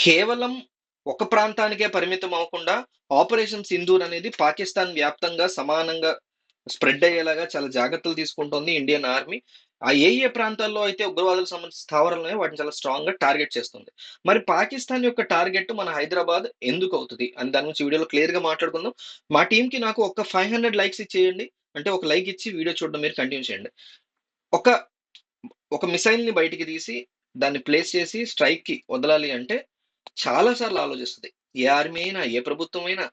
కేవలం ఒక ప్రాంతానికే పరిమితం అవ్వకుండా ఆపరేషన్ సింధూర్ అనేది పాకిస్తాన్ వ్యాప్తంగా సమానంగా స్ప్రెడ్ అయ్యేలాగా చాలా జాగ్రత్తలు తీసుకుంటుంది ఇండియన్ ఆర్మీ. ఆ ఏ ఏ ప్రాంతాల్లో అయితే ఉగ్రవాదులకు సంబంధించిన స్థావరాలు వాటిని చాలా స్ట్రాంగ్గా టార్గెట్ చేస్తుంది. మరి పాకిస్తాన్ యొక్క టార్గెట్ మన హైదరాబాద్ ఎందుకు అవుతుంది? అని దాని గురించి వీడియోలో క్లియర్గా మాట్లాడుకుందాం. మా టీంకి నాకు ఒక ఫైవ్ హండ్రెడ్ లైక్స్ ఇచ్చేయండి. అంటే ఒక లైక్ ఇచ్చి వీడియో చూడడం మీరు కంటిన్యూ చేయండి. ఒక ఒక మిసైల్ని బయటికి తీసి దాన్ని ప్లేస్ చేసి స్ట్రైక్కి వదలాలి అంటే చాలా సార్లు ఆలోచిస్తుంది. ఏ ఆర్మీ అయినా ఏ ప్రభుత్వం అయినా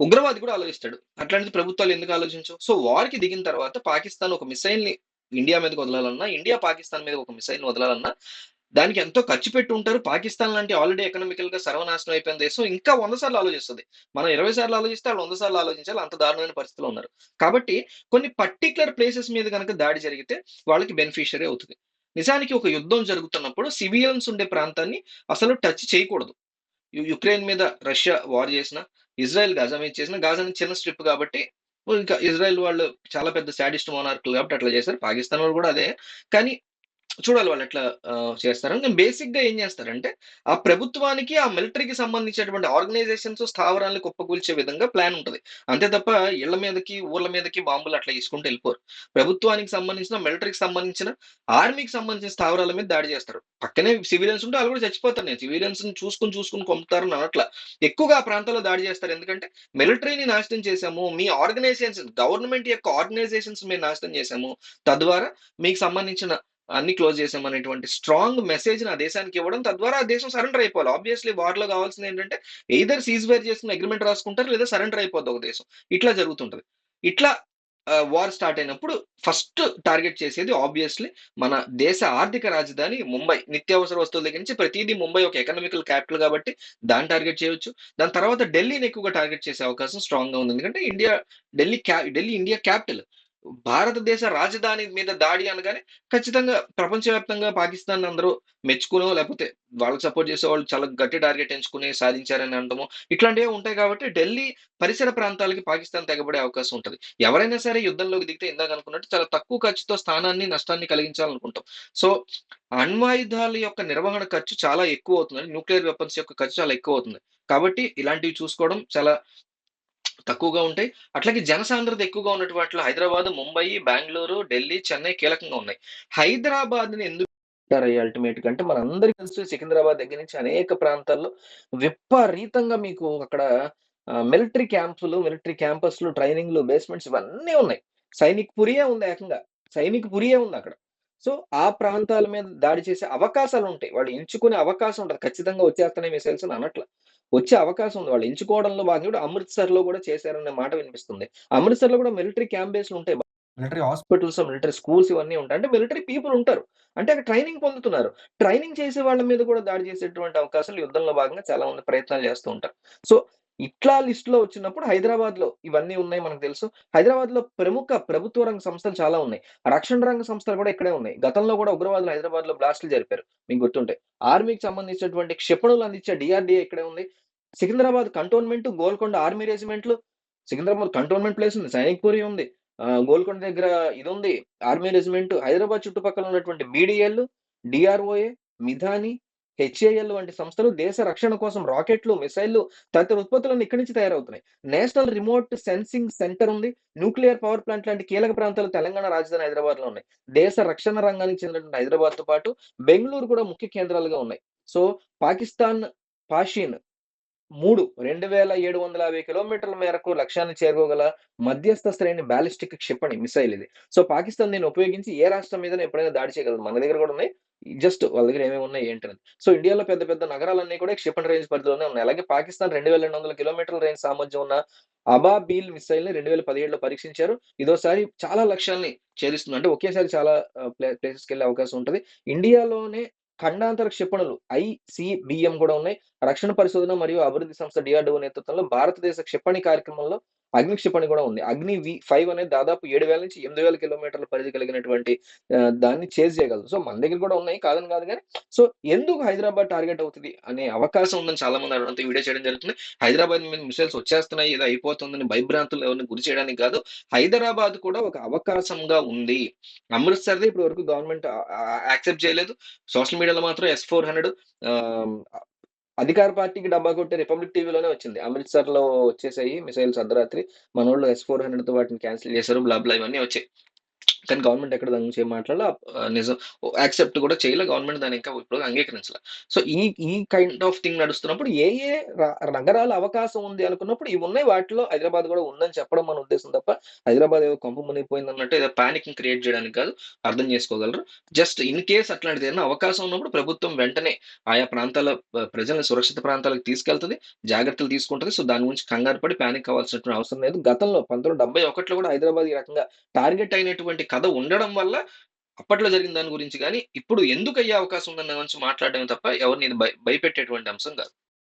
ఉగ్రవాది కూడా ఆలోచిస్తాడు. అట్లాంటిది ప్రభుత్వాలు ఎందుకు ఆలోచించవు? సో వార్కి దిగిన తర్వాత పాకిస్తాన్ ఒక మిసైల్ని ఇండియా మీదకి వదలాలన్నా ఇండియా పాకిస్తాన్ మీద ఒక మిసైల్ని వదలాలన్నా దానికి ఎంతో ఖర్చు పెట్టి ఉంటారు. పాకిస్తాన్ లాంటి ఆల్రెడీ ఎకనామికల్గా సర్వనాశనం అయిపోయిన దేశం ఇంకా వంద సార్లు ఆలోచిస్తుంది. మనం ఇరవై సార్లు ఆలోచిస్తే వాళ్ళు వంద సార్లు ఆలోచించాలి. అంత దారుణమైన పరిస్థితిలో ఉన్నారు. కాబట్టి కొన్ని పర్టికులర్ ప్లేసెస్ మీద కనుక దాడి జరిగితే వాళ్ళకి బెనిఫిషియరీ అవుతుంది. నిజానికి ఒక యుద్ధం జరుగుతున్నప్పుడు సివిలియన్స్ ఉండే ప్రాంతాన్ని అసలు టచ్ చేయకూడదు. యుక్రెయిన్ మీద రష్యా వార్ చేసిన ఇజ్రాయెల్ గాజా మీద చేసిన గాజాని చిన్న స్ట్రిప్ కాబట్టి ఇంకా ఇజ్రాయెల్ వాళ్ళు చాలా పెద్ద సాడిస్ట్ మోనార్కులు కాబట్టి అట్లా చేశారు పాకిస్తాన్ వాళ్ళు కూడా అదే. కానీ చూడాలి వాళ్ళు ఎట్లా చేస్తారు. నేను బేసిక్గా ఏం చేస్తారంటే ఆ ప్రభుత్వానికి ఆ మిలిటరీకి సంబంధించినటువంటి ఆర్గనైజేషన్స్ స్థావరాలను కుప్పకూల్చే విధంగా ప్లాన్ ఉంటుంది. అంతే తప్ప ఇళ్ళ మీదకి ఊర్ల మీదకి బాంబులు అట్లా తీసుకుంటూ వెళ్ళిపోరు. ప్రభుత్వానికి సంబంధించిన మిలిటరీకి సంబంధించిన ఆర్మీకి సంబంధించిన స్థావరాల మీద దాడి చేస్తారు. పక్కనే సివిలియన్స్ ఉంటే వాళ్ళు కూడా చచ్చిపోతారు. నేను సివిలియన్స్ చూసుకుని చూసుకుని కొంపుతారు అట్లా ఎక్కువగా ఆ ప్రాంతాల్లో దాడి చేస్తారు. ఎందుకంటే మిలిటరీని నాశనం చేశాము. మీ ఆర్గనైజేషన్స్ గవర్నమెంట్ యొక్క ఆర్గనైజేషన్స్ మేము నాశనం చేశాము. తద్వారా మీకు సంబంధించిన అన్ని క్లోజ్ చేసామనేటువంటి స్ట్రాంగ్ మెసేజ్ ఆ దేశానికి ఇవ్వడం తద్వారా ఆ దేశం సరెండర్ అయిపోవాలి. ఆబ్వియస్లీ వార్లో కావాల్సింది ఏంటంటే ఎయిదర్ సీజ్ వేర్ చేసుకుని అగ్రిమెంట్ రాసుకుంటారు లేదా సరెండర్ అయిపోద్ది ఒక దేశం. ఇట్లా జరుగుతుంటది. ఇట్లా వార్ స్టార్ట్ అయినప్పుడు ఫస్ట్ టార్గెట్ చేసేది ఆబ్వియస్లీ మన దేశ ఆర్థిక రాజధాని ముంబై. నిత్యావసర వస్తువుల దగ్గర నుంచి ప్రతిదీ ముంబై ఒక ఎకనామికల్ క్యాపిటల్ కాబట్టి దాన్ని టార్గెట్ చేయొచ్చు. దాని తర్వాత ఢిల్లీని ఎక్కువగా టార్గెట్ చేసే అవకాశం స్ట్రాంగ్గా ఉంది. ఎందుకంటే ఇండియా ఢిల్లీ క్యా ఢిల్లీ ఇండియా క్యాపిటల్ భారతదేశ రాజధాని మీద దాడి అనగానే ఖచ్చితంగా ప్రపంచవ్యాప్తంగా పాకిస్తాన్ అందరూ మెచ్చుకునో లేకపోతే వాళ్ళకి సపోర్ట్ చేసే వాళ్ళు చాలా గట్టి టార్గెట్ ఎంచుకుని సాధించారని అనడము ఇట్లాంటివి ఉంటాయి కాబట్టి ఢిల్లీ పరిసర ప్రాంతాలకి పాకిస్తాన్ తెగబడే అవకాశం ఉంటుంది. ఎవరైనా సరే యుద్ధంలోకి దిగితే ఇందాక అనుకున్నట్టు చాలా తక్కువ ఖర్చుతో స్థానాన్ని నష్టాన్ని కలిగించాలనుకుంటాం. సో అణ్వాయుధాల యొక్క నిర్వహణ ఖర్చు చాలా ఎక్కువ అవుతుంది. న్యూక్లియర్ వెపన్స్ యొక్క ఖర్చు చాలా ఎక్కువ అవుతుంది. కాబట్టి ఇలాంటివి చూసుకోవడం చాలా తక్కువగా ఉంటాయి. అట్లాగే జనసాంద్రత ఎక్కువగా ఉన్నటువంటి వాటిలో హైదరాబాద్ ముంబై బెంగళూరు ఢిల్లీ చెన్నై కీలకంగా ఉన్నాయి. హైదరాబాద్ని ఎందుకు అల్టిమేట్గా అంటే మనందరికీ తెలుసు సికింద్రాబాద్ దగ్గర నుంచి అనేక ప్రాంతాల్లో విపరీతంగా మీకు అక్కడ మిలిటరీ క్యాంప్స్లు మిలిటరీ క్యాంపస్లు ట్రైనింగ్లు బేస్మెంట్స్ ఇవన్నీ ఉన్నాయి. సైనిక్ పురియే ఉంది ఏకంగా. సైనిక్ పురియే ఉంది అక్కడ. సో ఆ ప్రాంతాల మీద దాడి చేసే అవకాశాలు ఉంటాయి. వాళ్ళు ఎంచుకునే అవకాశం ఉంటుంది ఖచ్చితంగా వచ్చేస్తున్నాయి మిసైల్స్ అని అనట్ల. వచ్చే అవకాశం ఉంది. వాళ్ళు ఎంచుకోవడంలో భాగంగా అమృత్సర్లో కూడా చేశారనే మాట వినిపిస్తుంది. అమృత్సర్లో కూడా మిలిటరీ క్యాంప్ బేస్లు ఉంటాయి. మిలిటరీ హాస్పిటల్స్ మిలిటరీ స్కూల్స్ ఇవన్నీ ఉంటాయి. అంటే మిలిటరీ పీపుల్ ఉంటారు. అంటే అక్కడ ట్రైనింగ్ పొందుతున్నారు. ట్రైనింగ్ చేసే వాళ్ళ మీద కూడా దాడి చేసేటువంటి అవకాశాలు యుద్ధంలో భాగంగా చాలా మంది ప్రయత్నాలు చేస్తూ ఉంటారు. సో ఇట్లా లిస్ట్లో వచ్చినప్పుడు హైదరాబాద్లో ఇవన్నీ ఉన్నాయి మనకు తెలుసు. హైదరాబాద్లో ప్రముఖ ప్రభుత్వ రంగ సంస్థలు చాలా ఉన్నాయి. రక్షణ రంగ సంస్థలు కూడా ఇక్కడే ఉన్నాయి. గతంలో కూడా ఉగ్రవాదులు హైదరాబాద్లో బ్లాస్టులు జరిపారు. మీకు గుర్తుంటే ఆర్మీకి సంబంధించినటువంటి క్షిపణులు అందించే డిఆర్డిఏ ఇక్కడే ఉంది. సికింద్రాబాద్ కంటోన్మెంట్ గోల్కొండ ఆర్మీ రెజిమెంట్లు. సికింద్రాబాద్ కంటోన్మెంట్ ప్లేస్ ఉంది. సైనిక్పురి ఉంది. గోల్కొండ దగ్గర ఇది ఉంది. Army regiment. హైదరాబాద్ చుట్టుపక్కల ఉన్నటువంటి బీడీఎల్ డిఆర్ఓఏ మిధాని హెచ్ఏఎల్ వంటి సంస్థలు దేశ రక్షణ కోసం రాకెట్లు మిసైళ్ళు తదితర ఉత్పత్తులను ఇక్కడి నుంచి తయారవుతున్నాయి. నేషనల్ రిమోట్ సెన్సింగ్ సెంటర్ ఉంది. న్యూక్లియర్ పవర్ ప్లాంట్ లాంటి కీలక ప్రాంతాలు తెలంగాణ రాజధాని హైదరాబాద్లో ఉన్నాయి. దేశ రక్షణ రంగానికి చెందినటువంటి హైదరాబాద్తో పాటు బెంగళూరు కూడా ముఖ్య కేంద్రాలుగా ఉన్నాయి. సో పాకిస్తాన్ పాషిన్ మూడు. రెండు వేల ఏడు వందల యాభై కిలోమీటర్ల మేరకు లక్ష్యాన్ని చేరుకోగల మధ్యస్థ శ్రేణి బ్యాలిస్టిక్ క్షిపణి మిసైల్ ఇది. సో పాకిస్తాన్ దీన్ని ఉపయోగించి ఏ రాష్ట్రం మీద ఎప్పుడైనా దాడి చేయగలదు. మన దగ్గర కూడా ఉన్నాయి. జస్ట్ వాళ్ళ దగ్గర ఏమేమి ఉన్నాయి ఏంటనేది సో ఇండియాలో పెద్ద పెద్ద నగరాలన్నీ కూడా క్షిపణి రేంజ్ పరిధిలోనే ఉన్నాయి. అలాగే పాకిస్తాన్ రెండు వేల రెండు వందల కిలోమీటర్ల రేంజ్ సామర్థ్యం ఉన్న అబాబీల్ మిసైల్ని రెండు వేల పదిహేడులో పరీక్షించారు. ఇదోసారి చాలా లక్ష్యాల్ని చేరుస్తుంది. అంటే ఒకేసారి చాలా ప్లేసెస్కి వెళ్ళే అవకాశం ఉంటుంది. ఇండియాలోనే ఖండాంతర క్షిపణులు ఐసిబిఎం కూడా ఉన్నాయి. రక్షణ పరిశోధన మరియు అభివృద్ధి సంస్థ డిఆర్డిఓ నేతృత్వంలో భారతదేశ క్షిపణి కార్యక్రమంలో అగ్ని క్షిపణి కూడా ఉంది. అగ్ని వి ఫైవ్ అనేది దాదాపు ఏడు వేల నుంచి ఎనిమిది వేల కిలోమీటర్ల పరిధి కలిగినటువంటి దాన్ని చేజ్ చేయగలదు. సో మన దగ్గర కూడా ఉన్నాయి. కాదని కాదు కానీ సో ఎందుకు హైదరాబాద్ టార్గెట్ అవుతుంది అనే అవకాశం ఉందని చాలా మంది అడగడంతో వీడియో చేయడం జరుగుతుంది. హైదరాబాద్ మీద మిసైల్స్ వచ్చేస్తున్నాయి ఏదో అయిపోతుందని భయభ్రాంతులు ఎవరిని గురి చేయడానికి కాదు. హైదరాబాద్ కూడా ఒక అవకాశంగా ఉంది. అమృత్సర్ది ఇప్పటి వరకు గవర్నమెంట్ యాక్సెప్ట్ చేయలేదు. సోషల్ మీడియా మీడియాలో మాత్రం ఎస్ ఫోర్ హండ్రెడ్ అధికార పార్టీకి డబ్బా కొట్టే రిపబ్లిక్ టీవీలోనే వచ్చింది. అమృత్సర్లో వచ్చేసాయి మిసైల్స్ అర్ధరాత్రి. మనోళ్ళు ఎస్ 400తో వాటిని క్యాన్సిల్ చేశారు. బ్లాబ్లా ఇవన్నీ వచ్చాయి. కానీ గవర్నమెంట్ ఎక్కడ దాని గురించి ఏం మాట్లాడలా. నిజం యాక్సెప్ట్ కూడా చేయలే. గవర్నమెంట్ దాన్ని ఇంకా ఇప్పుడు అంగీకరించలే. సో, ఈ ఈ కైండ్ ఆఫ్ థింగ్ నడుస్తున్నప్పుడు ఏ ఏ నగరాల అవకాశం ఉంది అనుకున్నప్పుడు ఇవి ఉన్నాయి వాటిలో హైదరాబాద్ కూడా ఉందని చెప్పడం మన ఉద్దేశం తప్ప, హైదరాబాద్ ఏదో కొంప మునిగిపోయిందన్నట్టు ఏదో ప్యానిక్ క్రియేట్ చేయడానికి కాదు. అర్థం చేసుకోగలరు. జస్ట్ ఇన్ కేస్ అట్లాంటిది ఏదైనా అవకాశం ఉన్నప్పుడు ప్రభుత్వం వెంటనే ఆయా ప్రాంతాల ప్రజలను సురక్షిత ప్రాంతాలకు తీసుకెళ్తది. జాగ్రత్తలు తీసుకుంటది. సో, దాని గురించి కంగారు పడి ప్యానిక్ అవ్వాల్సినటువంటి అవసరం లేదు. గతంలో 1971లో కూడా హైదరాబాద్ ఈ రకంగా టార్గెట్ అయినటువంటి కథ ఉండడం వల్ల అప్పట్లో జరిగిన దాని గురించి గాని, ఇప్పుడు ఎందుకు అయ్యే అవకాశం ఉందన్న గురించి మాట్లాడడమే తప్ప ఎవరిని భయ భయపెట్టేటువంటి అంశం కాదు.